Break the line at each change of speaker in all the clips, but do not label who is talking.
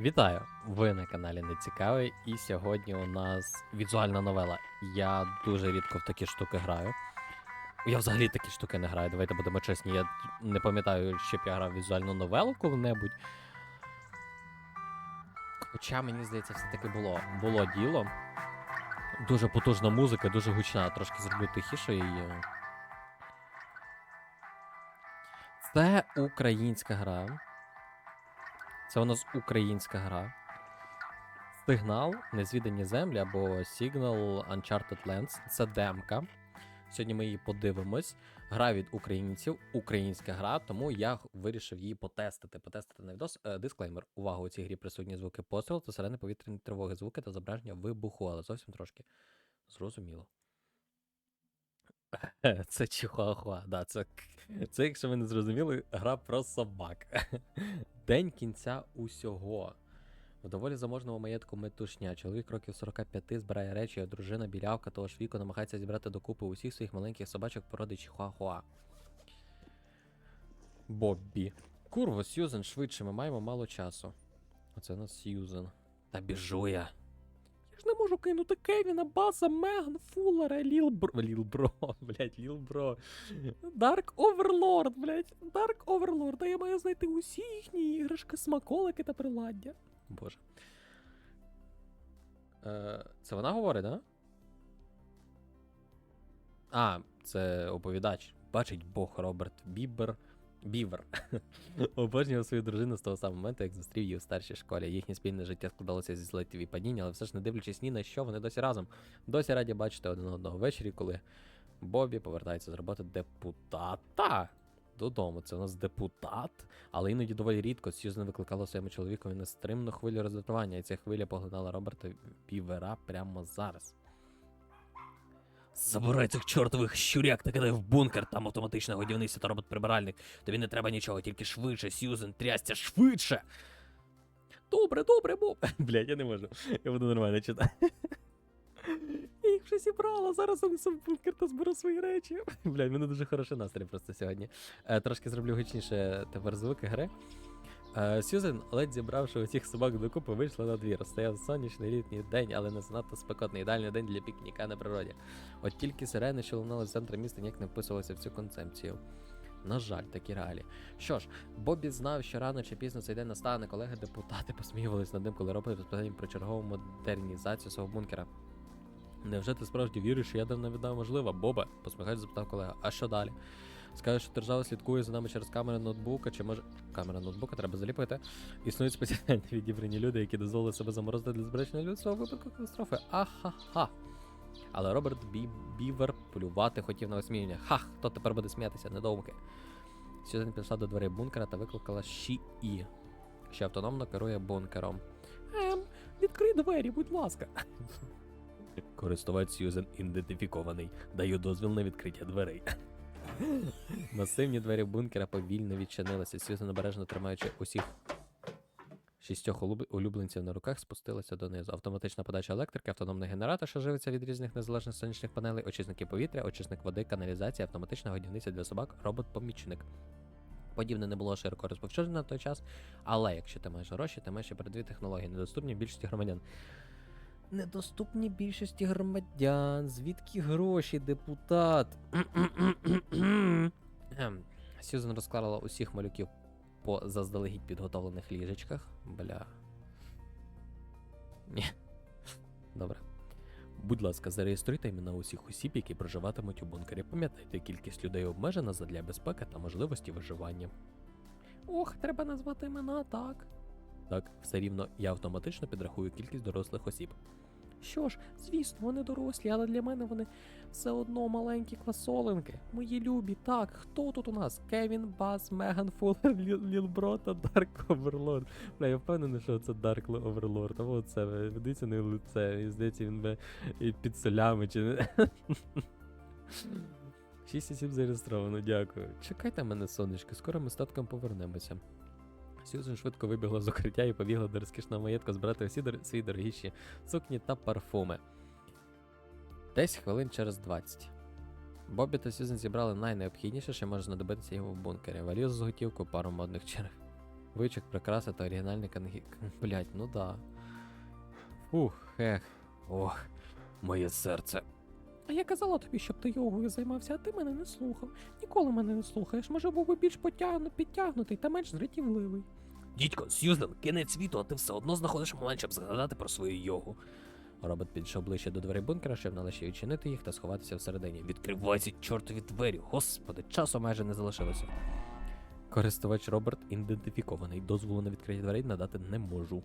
Вітаю! Ви на каналі Нецікавий, і сьогодні у нас візуальна новела. Я дуже рідко в такі штуки граю. Я взагалі такі штуки не граю, давайте будемо чесні. Я не пам'ятаю, щоб я грав візуальну новелу коли-небудь. Хоча, мені здається, все-таки було, було діло. Дуже потужна музика, дуже гучна, трошки зроблю тихіше її. Це українська гра. Це у нас українська гра. Сигнал, незвідані землі або Signal Uncharted Lands. Це демка. Сьогодні ми її подивимось. Гра від українців, українська гра, тому я вирішив її потестити. Потестити на відос. Е, Дисклеймер. Увага, у цій грі присутні звуки пострілу та сирени повітряної тривоги, звуки та зображення вибуху, але зовсім трошки зрозуміло. Це чихуахуа, да, це, це, якщо ви не зрозуміли, гра про собак. День кінця усього. В доволі заможному маєтку метушня. Чоловік років 45 збирає речі, а дружина білявка того ж віку намагається зібрати докупи усіх своїх маленьких собачок породи чихуахуа. Боббі. Курво, Сьюзен, швидше, ми маємо мало часу. Оце у нас Сьюзен. Та біжу я. Ж не можу кинути Кевіна, Баса, Меган, Фуллера, Ліл Бро. Ліл Бро, блять, Ліл Бро. Дарк Оверлорд, блять. Дарк Оверлорд. А я маю знайти усі їхні іграшки, смаколики та приладдя. Боже. Е, це вона говорить, да? А, це оповідач. Бачить Бог Роберт Бібер. Бівер. Обожнював свою дружину з того самого моменту, як зустрів її у старшій школі. Їхнє спільне життя складалося зі злетів і падіння, але все ж не дивлячись ні на що, вони досі разом. Досі раді бачити один одного ввечері, коли Бобі повертається з роботи депутата. Додому, це у нас депутат, але іноді доволі рідко Сьюзен викликала своєму чоловікові нестримну хвилю роздратування, і ця хвиля поглинала Роберта Півера прямо зараз. Забирай цих чортових щуряк та кидай в бункер, там автоматично годівниця та робот-прибиральник. Тобі не треба нічого, тільки швидше, Сьюзен, трясся швидше. Добре, добре, бо. Блядь, я не можу. Я буду нормально читати. Я їх вже зібрала, зараз унесу в бункер та зберу свої речі. Блядь, в мене дуже хороший настрій просто сьогодні. Е, трошки зроблю гучніше тепер звуки гри. Е, Сьюзен, ледь зібравши усіх собак докупи, вийшла на двір. Стояв сонячний літній день, але не занадто спекотний. Ідеальний день для пікніка на природі. От тільки сирени, що лунали з центру міста, ніяк не вписувалися в цю концепцію. На жаль, такі реалії. Що ж, Бобі знав, що рано чи пізно цей день настане. Колеги депутати посміювались над ним, коли робили розповідання про чергову модернізацію свого бункера. Невже ти справді віриш, що ядерна війна можлива? Боба, посміхаючись, запитав колега. А що далі? Скаже, що держава слідкує за нами через камери ноутбука, чи може. Камера ноутбука треба заліпити. Існують спеціальні відібрані люди, які дозволили себе заморозити для збереження у випадку катастрофи. Ахаха. Але Роберт Бі Бівер полювати хотів на осміяння. Ха, хто тепер буде сміятися, недоумки. Сюзен підійшла до дверей бункера та викликала Ші-І, що автономно керує бункером. Ем, відкрий двері, будь ласка. Користувач Сьюзен ідентифікований. Даю дозвіл на відкриття дверей. Масивні двері бункера повільно відчинилися. Сьюзен, обережно тримаючи усіх шістьох улюбленців на руках, спустилася донизу. Автоматична подача електрики, автономний генератор, що живиться від різних незалежних сонячних панелей, очисники повітря, очисник води, каналізація, автоматична годівниця для собак, робот-помічник. Подібне не було широко розповсюджено на той час, але якщо ти маєш гроші, ти маєш і передові технології, недоступні більшості громадян. Недоступні більшості громадян. Звідки гроші, депутат? Ем, Сьюзен розклала усіх малюків по заздалегідь підготовлених ліжечках. Бля. Ні. Добре. Будь ласка, зареєструйте імена усіх осіб, які проживатимуть у бункері. Пам'ятайте, кількість людей обмежена задля безпеки та можливості виживання. Ох, треба назвати імена так. Так, все рівно я автоматично підрахую кількість дорослих осіб. Що ж, звісно, вони дорослі, але для мене вони все одно маленькі квасолинки. Мої любі, так, хто тут у нас? Кевін, Бас, Меган Фуллер, Ліл, Ліл та Дарк Оверлорд. Бля, я впевнений, що це Дарк Оверлорд. Або це ведеться не лице. І здається, він би і під солями чи не. Шість осіб зареєстровано, дякую. Чекайте мене, сонечки, скоро ми з татком повернемося. Сьюзен швидко вибігла з укриття і побігла до розкішного маєтку збирати всі дор... свої дорогіші сукні та парфуми. Десь хвилин через 20. Бобі та Сьюзен зібрали найнеобхідніше, що може знадобитися йому в бункері. Валізу з готівкою, пару модних черг. Вичик, прикраса та оригінальний кангі... Блять, ну да. Фух, ех. Ох, моє серце.
А я казала тобі, щоб ти йогою займався, а ти мене не слухав. Ніколи мене не слухаєш. Може, був би більш потягну, підтягнутий та менш зрятівливий.
Дідько, Сьюзен, кінець світу, а ти все одно знаходиш момент, щоб згадати про свою йогу. Робот підійшов ближче до дверей бункера, щоб нарешті відчинити їх та сховатися всередині. Відкривайся, чортові двері. Господи, часу майже не залишилося. Користувач Роберт ідентифікований. Дозволу на відкриття дверей надати не можу.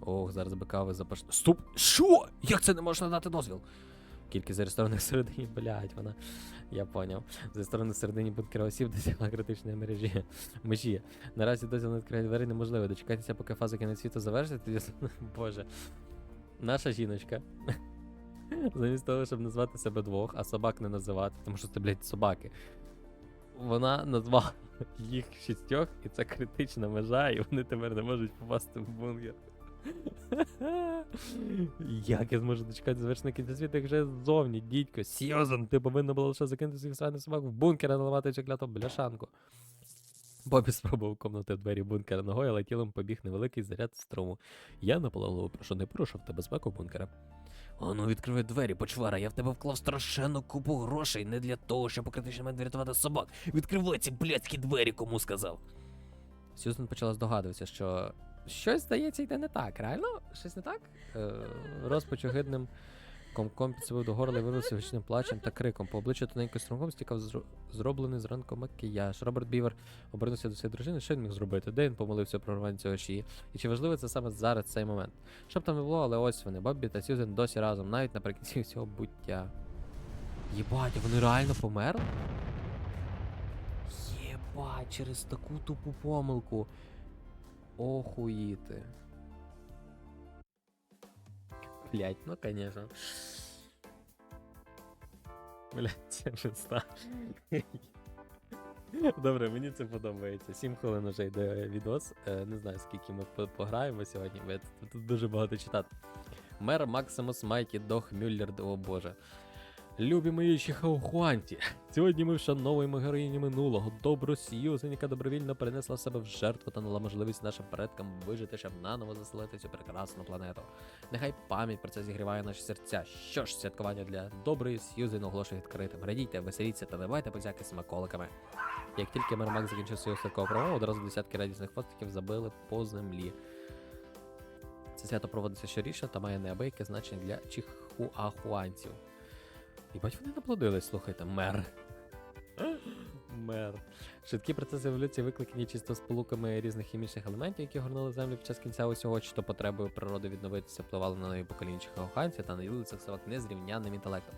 Ох, зараз би кави запаш. Стоп! Що? Як це не можна надати дозвіл? Кількість зареєстрованих всередині, блядь, вона. Я поняв. Зареєстрованих всередині бункера осіб досягла критичної мережі. Межі. Наразі дозвіл на відкриття двері неможливо. Дочекайтеся, поки фаза кінець світу завершиться. Боже. Наша жіночка. Замість того, щоб назвати себе двох, а собак не називати, тому що це, блядь, собаки. Вона назвала їх шістьох, і це критична межа, і вони тепер не можуть попасти в бункер. Як я зможу дочекати завершення кінця світу, вже ззовні, дідько, Сьюзан, ти повинна була лише закинути своїх сраних собак в бункер, а наливати цю кляту бляшанку. Бобі спробував ковнути в двері бункера ногою, але тілом побіг невеликий заряд струму. Я наполегливо прошу, не порушувати безпеку бункера. О, ну відкривай двері, почвара, я в тебе вклав страшенну купу грошей не для того, щоб у критичний момент врятувати собак. Відкривай ці блядські двері, кому сказав. Сьюзен почала здогадуватися, що щось здається йде не так. Реально? Щось не так? Е, розпач огидним комком підсивив до горла і вирвався гучним плачем та криком. По обличчю тоненьким струмком стікав зро- зроблений зранку макіяж. Роберт Бівер обернувся до своєї дружини, що він міг зробити, де він помолився про рвання цього шиї. І чи важливо це саме зараз цей момент? Щоб там не було, але ось вони, Боббі та Сьюзен досі разом, навіть наприкінці всього буття. Єбать, вони реально померли? Єбать, через таку тупу помилку. Охуїти. Блять, ну конечно. Блять, це жеста. Добре, мені це подобається. 7 хвилин вже йде відос. Е, не знаю, скільки ми пограємо сьогодні, бо тут, дуже багато читати. Мер Максимус Майті Дох Мюллер, о боже. Любі мої чихаухуанті, сьогодні ми вшановуємо героїні минулого, добру Сьюзен, яка добровільно принесла себе в жертву та дала можливість нашим предкам вижити, щоб наново заселити цю прекрасну планету. Нехай пам'ять про це зігріває наші серця. Що ж, святкування для доброї Сьюзен оголошую відкритим. Радійте, веселіться та давайте позяки смаколиками. Як тільки Мермак закінчив свою святкову промову, одразу десятки радісних хвостиків забили по землі. Це свято проводиться щорічно та має неабияке значення для чихуахуанців. Їбать, вони наплодились, слухайте, мер. Мер. Швидкі процеси еволюції викликані чисто сполуками різних хімічних елементів, які горнули землю під час кінця усього, чи то потребою природи відновитися впливали на нові покоління чихуахуанців та наділили цих собак незрівнянним інтелектом.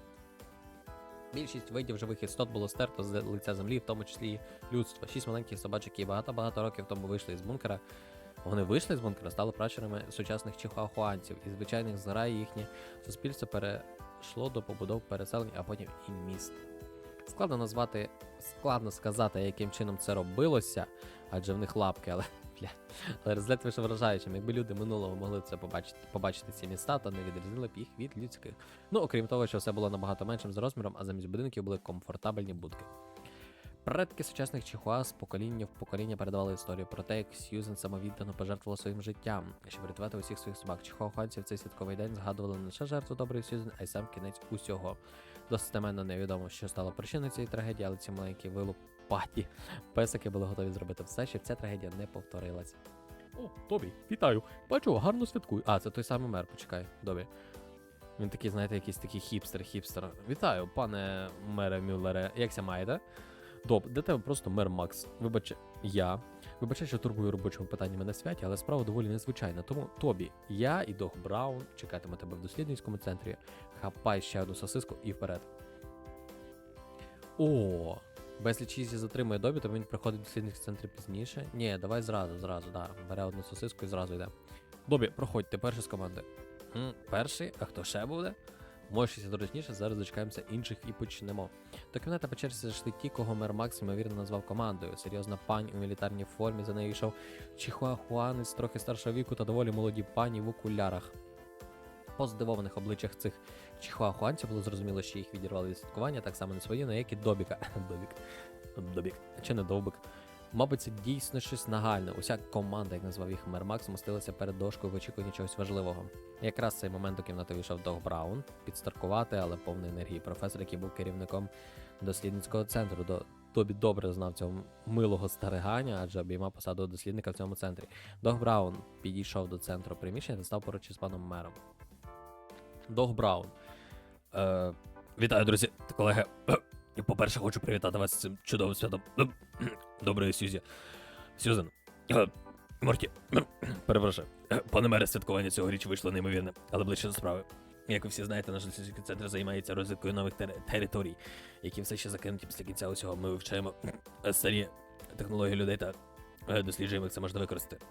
Більшість видів живих істот було стерто з лиця землі, в тому числі і людство. Шість маленьких собачок, які багато-багато років тому вийшли із бункера. Вони вийшли з бункера, стали пращурами сучасних чихуахуанців, і звичайних зграй їхнє суспільство перейшло до побудов переселень, а потім і міст. Складно назвати, складно сказати, яким чином це робилося, адже в них лапки, але бля, але результат вийшов вражаючим. Якби люди минулого могли це побачити, побачити ці міста, то не відрізнили б їх від людських. Ну, окрім того, що все було набагато меншим за розміром, а замість будинків були комфортабельні будки. Предки сучасних чихуа з покоління в покоління передавали історію про те, як Сьюзен самовіддано пожертвувала своїм життям, щоб врятувати усіх своїх собак. Чихуахуанці в цей святковий день згадували не лише жертву доброї Сьюзен, а й сам кінець усього. Достеменно невідомо, що стало причиною цієї трагедії, але ці маленькі вилупаті песики були готові зробити все, щоб ця трагедія не повторилась. О, Тобі, вітаю! Бачу, гарно святкую. А, це той самий мер, почекай, Добі. Він такий, знаєте, якийсь такий хіпстер-хіпстер. Вітаю, пане мере Мюллере. Якся маєте? Доб, для тебе просто мер Макс. Вибач, я. Вибачай, що турбую робочими питаннями на святі, але справа доволі незвичайна. Тому Тобі, я і Дох Браун чекатиме тебе в дослідницькому центрі. Хапай ще одну сосиску і вперед. О, безліч чізі затримує Добі, то він приходить в дослідницький центр пізніше. Ні, давай зразу, зразу, да. Бере одну сосиску і зразу йде. Добі, проходь, ти перший з команди. М, перший, а хто ще буде? Можеш зручніше, зараз дочекаємося інших і почнемо. До кімнати по черзі зайшли ті, кого мер Макс ймовірно назвав командою. Серйозна пань у мілітарній формі, за нею йшов чихуахуанець трохи старшого віку та доволі молоді пані в окулярах. По здивованих обличчях цих чихуахуанців було зрозуміло, що їх відірвали від святкування, так само не свої, як і Добіка. Добік. Добік. Чи не Довбик.
Мабуть, це дійсно щось нагальне. Уся команда, як назвав їх мер Макс, мостилася перед дошкою в очікуванні чогось важливого. Якраз цей момент до кімнати вийшов Дог Браун, підстаркувати, але повний енергії професор, який був керівником дослідницького центру. До Тобі добре знав цього милого стариганя, адже обіймав посаду дослідника в цьому центрі. Дог Браун підійшов до центру приміщення та став поруч із паном мером. Дог Браун.
Е, вітаю, друзі та колеги. По-перше, хочу привітати вас з цим чудовим святом. Е, Доброї Сюзі. Сюзан. Е, Морті. Перепрошую. Е, Пане мере, святкування цьогоріч вийшло неймовірне, але ближче до справи. Як ви всі знаєте, наш дослідницький центр займається розвиткою нових тери- територій, які все ще закинуті після кінця усього. Ми вивчаємо е, старі технології людей та досліджуємо, як це можна використати.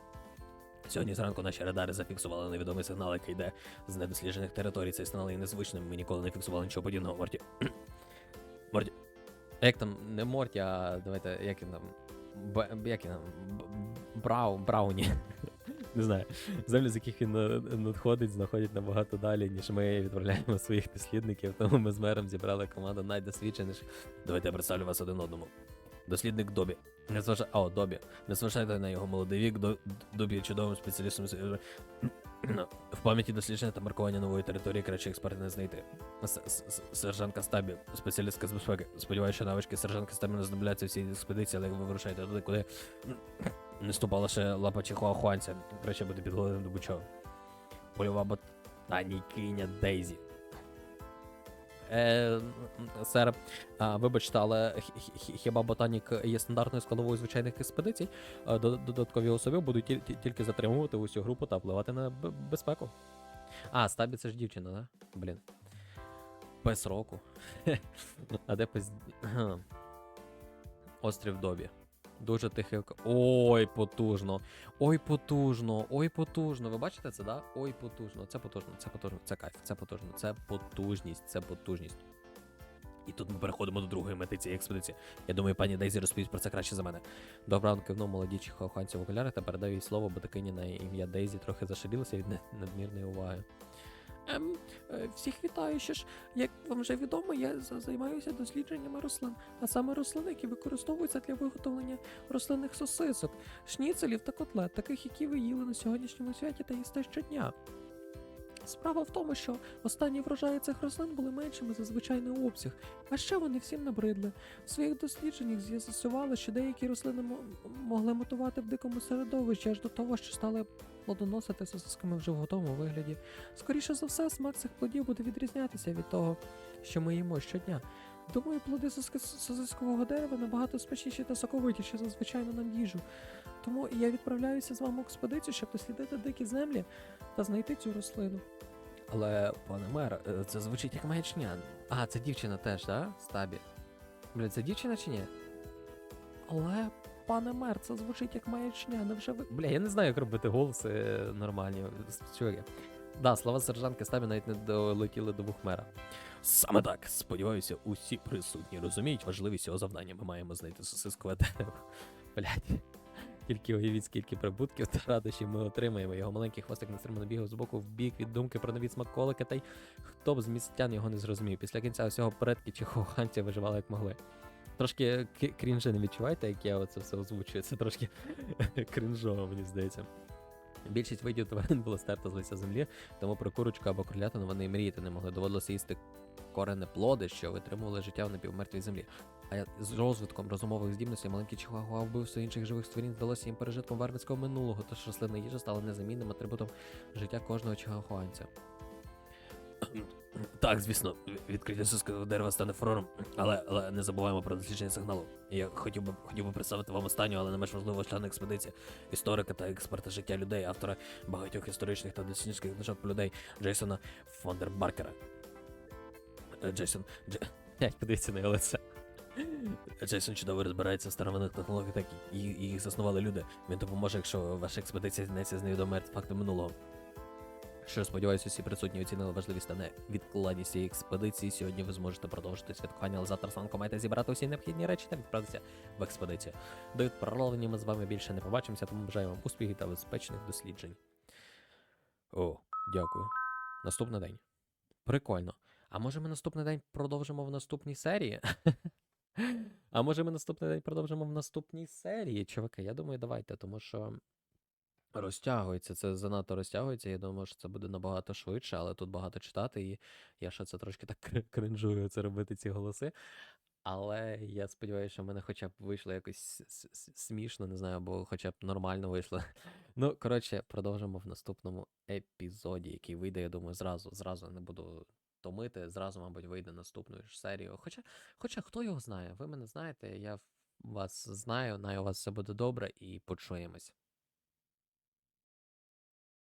Сьогодні зранку наші радари зафіксували невідомий сигнал, який йде з недосліджених територій. Цей сигнал є незвичним. Ми ніколи не фіксували нічого подібного, Морті. Морті.
Як там, не Морті, а давайте, як він там. Б, як він там? Брау, Брауні. Не знаю. Землі, з яких він надходить, знаходять набагато далі, ніж ми відправляємо своїх дослідників. Тому ми з мером зібрали команду найдосвідченіших.
Давайте я представлю вас один одному. Дослідник Добі. Не зважа... О, Добі. Не зважайте на його молодий вік, До... Добі чудовим спеціалістом. З- В пам'яті дослідження та маркування нової території краще експерти не знайти. Сержант Кастабі, спеціалістка з безпеки. Сподіваюся, що навички сержант Кастабі не знадобляться всій експедиції, але ви вирушаєте туди, куди не ступала ще лапа чихуахуанця. Краще буде підголовним до будь-чого. Польова ботанікиня Дейзі.
Е, сер, вибачте, але хі- хі- хіба ботанік є стандартною складовою звичайних експедицій? Додаткові особи будуть ті- ті- тільки затримувати усю групу та впливати на безпеку. А, стабі це ж дівчина, да? Блін. Без року. а де. Гм. Острів Добі. Дуже тихий. Ой, потужно. Ой, потужно. Ой, потужно. Ви бачите це, да? Ой, потужно. Це потужно, це потужно, це кайф, це потужно, це потужність, це потужність.
І тут ми переходимо до другої мети цієї експедиції. Я думаю, пані Дейзі розповість про це краще за мене.
Добран кивнув молодічі хоханці в окулярах та передав їй слово, бо такині на ім'я Дейзі трохи зашалілася від надмірної уваги.
Ем, всіх вітаю, що ж, як вам вже відомо, я займаюся дослідженнями рослин, а саме рослин, які використовуються для виготовлення рослинних сосисок, шніцелів та котлет, таких, які ви їли на сьогоднішньому святі та їсте щодня. Справа в тому, що останні врожаї цих рослин були меншими за звичайний обсяг, а ще вони всім набридли. В своїх дослідженнях з'ясували, що деякі рослини мо- могли мутувати в дикому середовищі аж до того, що стали плодоносити сосисками вже в готовому вигляді. Скоріше за все, смак цих плодів буде відрізнятися від того, що ми їмо щодня. Думаю, плоди сосискового дерева набагато смачніші та соковитіші за звичайну нам їжу. Тому я відправляюся з вами в експедицію, щоб дослідити дикі землі та знайти цю рослину.
Але, пане мер, е, це звучить як маячня. А, це дівчина теж, так? Стабі. Бля, це дівчина чи ні?
Але, пане мер, це звучить як маячня. Невже ви.
Бля, я не знаю, як робити голоси е, нормальні. Чуваки. Да, слова сержантки Стабі навіть не долетіли до вух мера.
Саме так. Сподіваюся, усі присутні розуміють важливість цього завдання. Ми маємо знайти сосискове дерево.
Блять. Тільки уявіть, скільки прибутків та радощів ми отримаємо. Його маленький хвостик нестримно бігав з боку в бік від думки про нові смаколики, та й хто б з містян його не зрозумів. Після кінця усього предки чи хоханці виживали як могли. Трошки к- крінжи не відчуваєте, як я оце все озвучую. Це трошки крінжово, мені здається. Більшість видів тварин було стерто з лиця землі, тому про курочку або кролятину вони й мріяти не могли. Доводилося їсти корені плоди, що витримували життя в напівмертвій землі. А з розвитком розумових здібностей маленький чихуахуа вбивство інших живих створінь здалося їм пережитком варварського минулого, тож рослинна їжа стала незамінним атрибутом життя кожного чихуахуанця.
Так, звісно, відкриття сосискового дерева стане фурором, але, але не забуваємо про дослідження сигналу. Я хотів би хотів би представити вам останню, але не менш важливого члена експедиції, історика та експерта життя людей, автора багатьох історичних та дослідницьких книжок про людей Джейсона Фондербаркера. Е, Джейсон, Дж...
Подивіться на його лице.
Джейсон чудово розбирається в старовинних технологіях, так і їх заснували люди. Він допоможе, якщо ваша експедиція знеться з невідомими артефактами минулого.
Що сподіваюся, всі присутні оцінили важливість та невідкладність цієї експедиції. Сьогодні ви зможете продовжити святкування, але завтра зранку маєте зібрати усі необхідні речі та відправитися в експедицію. До відправлення ми з вами більше не побачимося, тому бажаю вам успіхів та безпечних досліджень. О, дякую. Наступний день. Прикольно. А може ми наступний день продовжимо в наступній серії? А може ми наступний день продовжимо в наступній серії, чуваки? Я думаю, давайте, тому що розтягується, це занадто розтягується. Я думаю, що це буде набагато швидше, але тут багато читати, і я ще це трошки так кринжую це робити ці голоси. Але я сподіваюся, що в мене хоча б вийшло якось смішно, не знаю, або хоча б нормально вийшло. Ну, коротше, продовжимо в наступному епізоді, який вийде, я думаю, зразу. Зразу не буду томити, зразу, мабуть, вийде наступною ж серію. Хоча, хоча хто його знає? Ви мене знаєте, я вас знаю, знаю, у вас все буде добре і почуємось.